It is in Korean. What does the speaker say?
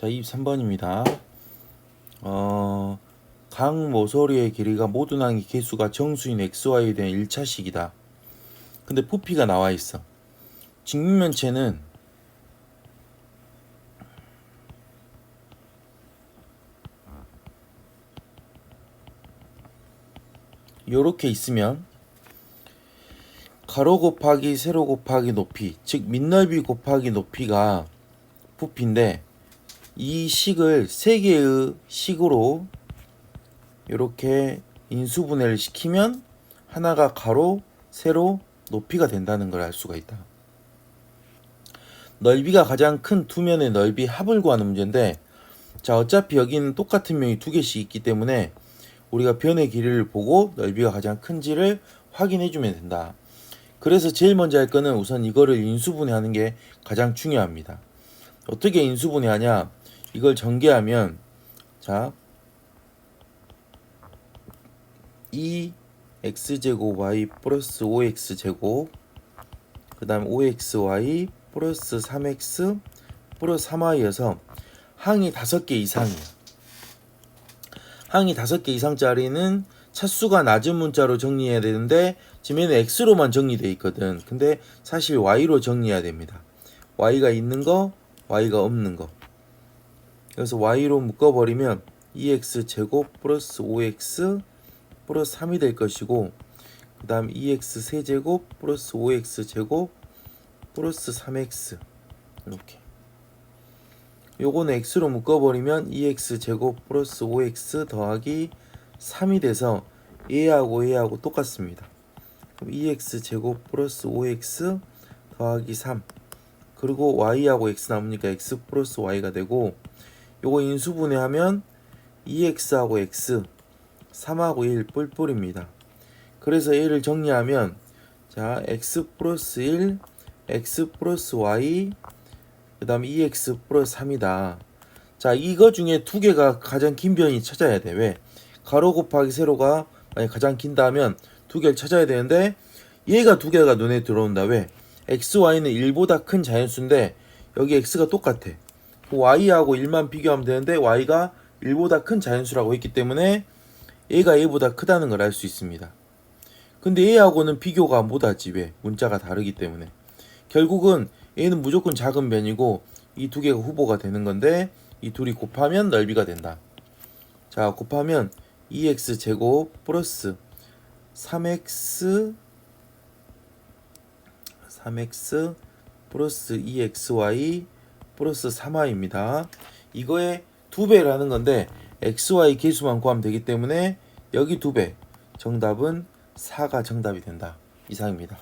자, 23번입니다. 어, 각 모서리의 길이가 모든 항의 개수가 정수인 XY에 대한 1차식이다. 근데 부피가 나와 있어. 직면체는 요렇게 있으면 가로 곱하기 세로 곱하기 높이 즉 밑넓이 곱하기 높이가 부피인데 이 식을 세 개의 식으로 이렇게 인수분해를 시키면 하나가 가로 세로 높이가 된다는 걸 알 수가 있다. 넓이가 가장 큰 두 면의 넓이 합을 구하는 문제인데 자 어차피 여기는 똑같은 면이 두 개씩 있기 때문에 우리가 변의 길이를 보고 넓이가 가장 큰지를 확인해 주면 된다. 그래서 제일 먼저 할 거는 우선 이거를 인수분해하는 게 가장 중요합니다. 어떻게 인수분해하냐? 이걸 전개하면 자 2x제곱 y 플러스 5x제곱 그 다음 5xy 플러스 3x 플러스 3y여서 항이 5개 이상이에요. 항이 5개 이상짜리는 차수가 낮은 문자로 정리해야 되는데 지금 얘는 x로만 정리되어 있거든. 근데 사실 y로 정리해야 됩니다. y가 있는 거, y가 없는 거. 그래서 y로 묶어버리면 2x 제곱 플러스 5x 플러스 3이 될 것이고 그 다음 2x 세제곱 플러스 5x 제곱 플러스 3x 이렇게. 요거는 x로 묶어버리면 2x 제곱 플러스 5x 더하기 3이 돼서 a하고 a하고 똑같습니다. 그럼 2x 제곱 플러스 5x 더하기 3 그리고 y하고 x 남으니까? x 플러스 y가 되고 요거 인수분해하면 2x하고 x 3하고 1 뿔뿔입니다. 그래서 얘를 정리하면 자 x 플러스 1 x 플러스 y 그 다음 2x 플러스 3이다. 자 이거 중에 두 개가 가장 긴 변이 찾아야 돼. 왜? 가로 곱하기 세로가 만약 가장 긴다면 두 개를 찾아야 되는데 얘가 두 개가 눈에 들어온다. 왜? x, y는 1보다 큰 자연수인데 여기 x가 똑같아. Y하고 1만 비교하면 되는데 y가 1보다 큰 자연수라고 했기 때문에 얘가 얘보다 크다는 걸 알 수 있습니다. 근데 얘하고는 비교가 못하지 왜? 문자가 다르기 때문에. 결국은 얘는 무조건 작은 변이고 이 두 개가 후보가 되는 건데 이 둘이 곱하면 넓이가 된다. 자 곱하면 2x 제곱 플러스 3x 3x 플러스 2xy 플러스 3y입니다. 이거의 두 배라는 건데 xy 개수만 구하면 되기 때문에 여기 두 배. 정답은 4가 정답이 된다. 이상입니다.